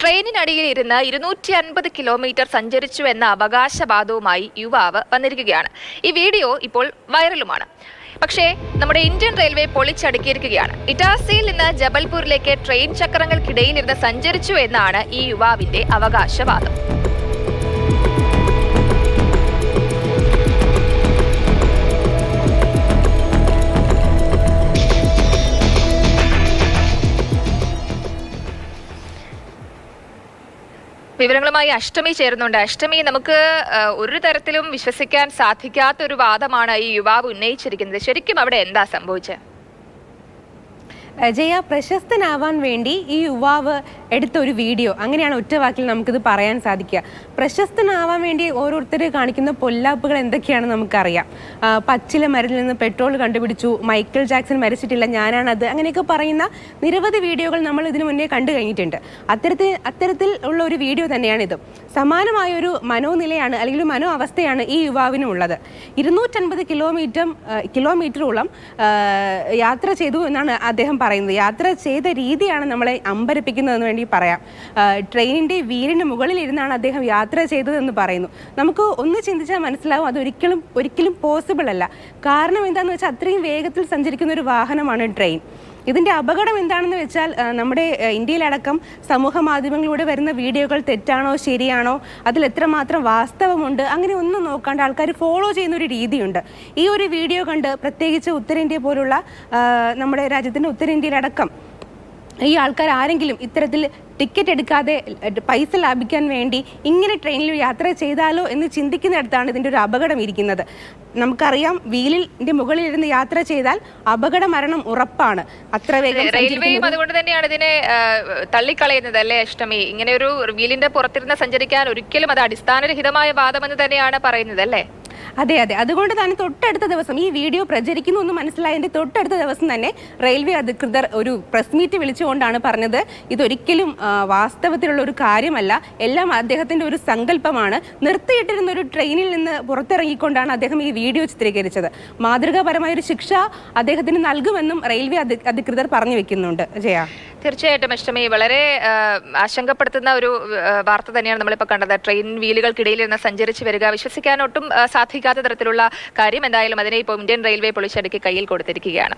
ട്രെയിനിനടിയിൽ ഇരുന്ന് ഇരുന്നൂറ്റി അൻപത് കിലോമീറ്റർ സഞ്ചരിച്ചു എന്ന അവകാശവാദവുമായി യുവാവ് വന്നിരിക്കുകയാണ്. ഈ വീഡിയോ ഇപ്പോൾ വൈറലുമാണ്. പക്ഷേ നമ്മുടെ ഇന്ത്യൻ റെയിൽവേ പൊളിച്ചടുക്കിയിരിക്കുകയാണ്. ഇറ്റാസിയിൽ നിന്ന് ജബൽപൂരിലേക്ക് ട്രെയിൻ ചക്രങ്ങൾക്കിടയിൽ ഇരുന്ന് സഞ്ചരിച്ചു എന്നാണ് ഈ യുവാവിന്റെ അവകാശവാദം. വിവരങ്ങളുമായി അഷ്ടമി ചേരുന്നുണ്ട്. അഷ്ടമി നമുക്ക് ഒരു തരത്തിലും വിശ്വസിക്കാൻ സാധിക്കാത്ത ഒരു വാദമാണ് ഈ യുവാവ് ഉന്നയിച്ചിരിക്കുന്നത്. ശരിക്കും അവിടെ എന്താ സംഭവിച്ചത്? ജയ പ്രശസ്തനാവാൻ വേണ്ടി ഈ യുവാവ് എടുത്ത ഒരു വീഡിയോ. അങ്ങനെയാണ് ഒറ്റവാക്കിൽ നമുക്കിത് പറയാൻ സാധിക്കുക. പ്രശസ്തനാവാൻ വേണ്ടി ഓരോരുത്തർ കാണിക്കുന്ന പൊല്ലാപ്പുകൾ എന്തൊക്കെയാണെന്ന് നമുക്കറിയാം. പച്ചില മരുന്നിൽ നിന്ന് പെട്രോൾ കണ്ടുപിടിച്ചു. മൈക്കിൾ ജാക്സൺ മരിച്ചിട്ടില്ല ഞാനാണത് അങ്ങനെയൊക്കെ പറയുന്ന നിരവധി വീഡിയോകൾ നമ്മൾ ഇതിനു മുന്നേ കണ്ടു കഴിഞ്ഞിട്ടുണ്ട്. അത്തരത്തിൽ അത്തരത്തിൽ ഉള്ള ഒരു വീഡിയോ തന്നെയാണിത്. സമാനമായ ഒരു മനോനിലയാണ് അല്ലെങ്കിൽ മനോ അവസ്ഥയാണ് ഈ യുവാവിനും ഉള്ളത്. ഇരുന്നൂറ്റൻപത് കിലോമീറ്റർ കിലോമീറ്ററോളം യാത്ര ചെയ്തു എന്നാണ് അദ്ദേഹം പറയുന്നത് യാത്ര ചെയ്ത രീതിയാണ് നമ്മളെ അമ്പരപ്പിക്കുന്നതെന്ന് വേണ്ടി പറയാം. ട്രെയിനിന്റെ വീലിന് മുകളിൽ ഇരുന്നാണ് അദ്ദേഹം യാത്ര ചെയ്തതെന്ന് പറയുന്നു. നമുക്ക് ഒന്ന് ചിന്തിച്ചാൽ മനസ്സിലാവും അതൊരിക്കലും ഒരിക്കലും പോസിബിൾ അല്ല. കാരണം എന്താണെന്ന് വെച്ചാൽ അത്രയും വേഗത്തിൽ സഞ്ചരിക്കുന്ന ഒരു വാഹനമാണ് ട്രെയിൻ. ഇതിന്റെ അപകടം എന്താണെന്ന് വെച്ചാൽ നമ്മുടെ ഇന്ത്യയിലടക്കം സമൂഹ മാധ്യമങ്ങളിലൂടെ വരുന്ന വീഡിയോകൾ തെറ്റാണോ ശരിയാണോ അതിൽ എത്രമാത്രം വാസ്തവമുണ്ട് അങ്ങനെ ഒന്നും നോക്കാണ്ട് ആൾക്കാർ ഫോളോ ചെയ്യുന്ന ഒരു രീതിയുണ്ട്. ഈ ഒരു വീഡിയോ കണ്ട് പ്രത്യേകിച്ച് ഉത്തരേന്ത്യ പോലുള്ള നമ്മുടെ രാജ്യത്തിന്റെ ഉത്തരേന്ത്യയിലടക്കം ഈ ആൾക്കാർ ആരെങ്കിലും ഇത്തരത്തിൽ ടിക്കറ്റ് എടുക്കാതെ പൈസ ലാഭിക്കാൻ വേണ്ടി ഇങ്ങനെ ട്രെയിനിൽ യാത്ര ചെയ്താലോ എന്ന് ചിന്തിക്കുന്നിടത്താണ് ഇതിന്റെ ഒരു അപകടം ഇരിക്കുന്നത്. നമുക്കറിയാം വീലിന്റെ മുകളിൽ ഇരുന്ന് യാത്ര ചെയ്താൽ അപകട മരണം ഉറപ്പാണ്. അത്ര വേഗം റെയിൽവേയും അതുകൊണ്ട് തന്നെയാണ് ഇതിനെ തള്ളിക്കളയുന്നത് അല്ലേ അഷ്ടമി? ഇങ്ങനെ ഒരു വീലിന്റെ പുറത്തിരുന്ന് സഞ്ചരിക്കാൻ ഒരിക്കലും അത് അടിസ്ഥാനരഹിതമായ വാദമെന്ന് തന്നെയാണ് പറയുന്നത് അല്ലേ അതെ അതെ. അതുകൊണ്ട് തന്നെ തൊട്ടടുത്ത ദിവസം ഈ വീഡിയോ പ്രചരിക്കുന്നു എന്ന് മനസ്സിലായതിന്റെ തൊട്ടടുത്ത ദിവസം തന്നെ റെയിൽവേ അധികൃതർ ഒരു പ്രസ് മീറ്റ് വിളിച്ചുകൊണ്ടാണ് പറഞ്ഞത്. ഇതൊരിക്കലും വാസ്തവത്തിലുള്ള ഒരു കാര്യമല്ല. എല്ലാം അദ്ദേഹത്തിന്റെ ഒരു സങ്കല്പമാണ്. നിർത്തിയിട്ടിരുന്ന ഒരു ട്രെയിനിൽ നിന്ന് പുറത്തിറങ്ങിക്കൊണ്ടാണ് അദ്ദേഹം ഈ വീഡിയോ ചിത്രീകരിച്ചത്. മാതൃകാപരമായ ഒരു ശിക്ഷ അദ്ദേഹത്തിന് നൽകുമെന്നും റെയിൽവേ അധികൃതർ പറഞ്ഞു വെക്കുന്നുണ്ട്. ജയ. തീർച്ചയായിട്ടും അഷ്ടമി. വളരെ ആശങ്കപ്പെടുത്തുന്ന ഒരു വാർത്ത തന്നെയാണ് നമ്മളിപ്പോൾ കണ്ടത്. ട്രെയിൻ വീലുകൾക്കിടയിൽ നിന്ന് സഞ്ചരിച്ച് വരിക വിശ്വസിക്കാൻ ഒട്ടും ആ, സാധിക്കാത്ത തരത്തിലുള്ള കാര്യം എന്തായാലും അതിനെ ഇപ്പോൾ ഇന്ത്യൻ റെയിൽവേ പൊളിച്ചടുക്കി കയ്യിൽ കൊടുത്തിരിക്കുകയാണ്.